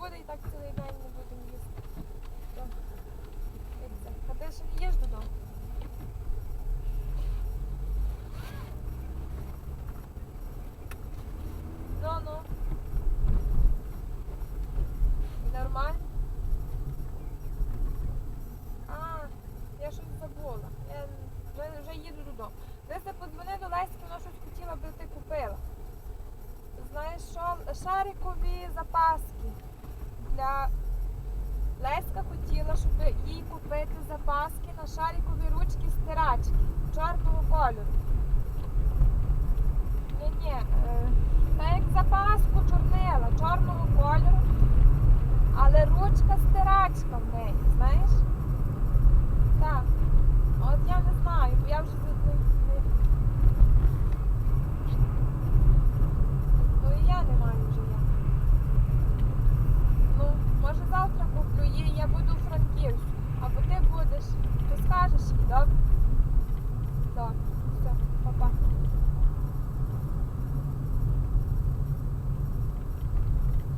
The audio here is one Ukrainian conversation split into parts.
буде і так цілий день не будемо їсти. То, як це? А ти ще не їш додому? Ну, ну. І Нормально? А, я щось забула. Я вже, вже їду додому. Леся подзвони до Леськи, вона щось хотіла би ти купила. Знаєш що? Шарикові запаски. Для Леська хотіла, щоб їй купити запаски на шарикові ручки стирачки чорного кольору. Ні-ні, е, та як запаску чорнила, чорного кольору, але ручка стирачка в неї, знаєш? Так. От я не знаю, бо я вже тут не, не... Ну і я не маю вже я. Ну, може завтра куплю її, я буду у Франківську. Або скажеш їй, добре? Добре, все, па-па.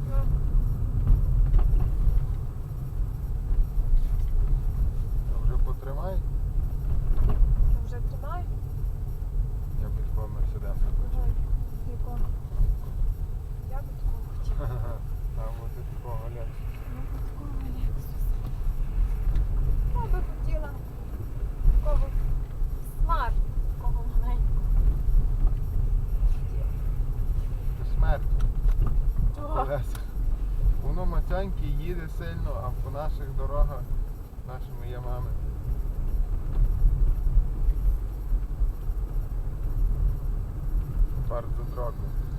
Ну, А Вже потримай, ну, вже тримаю. я би такого мерседеса хочу. Ой, якого? Я би такого хотіла. Там от такого гляд. Я би такого Лексуса. Я би хотіла такого смарт, такого маленького. Хотіла. До смерті. Чого? Колеса. Воно мацяньке їде сильно, а по наших дорогах нашими ямами. Bardzo drogo.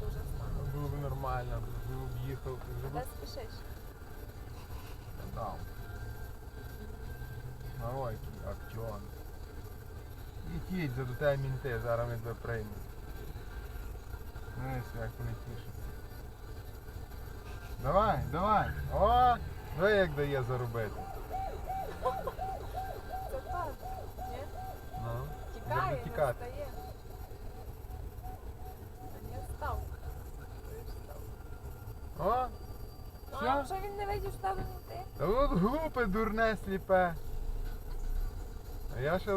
Дуже стало. Було б нормально, Де б спішиш? дав. А ой, який актіон. Їдь, їдь, за до тебе мінти, зараз ми тебе приймемо. Дивись, як вони тішаться. Давай, давай. О, ви як дає заробити. Це так. Ні? Ну, Тікає, Треба не тікати. стає. Та не став. Ти ж став. О, Ну, Все? А вже він не видів, що там внутрі? та от глупе, дурне, сліпе. А я ще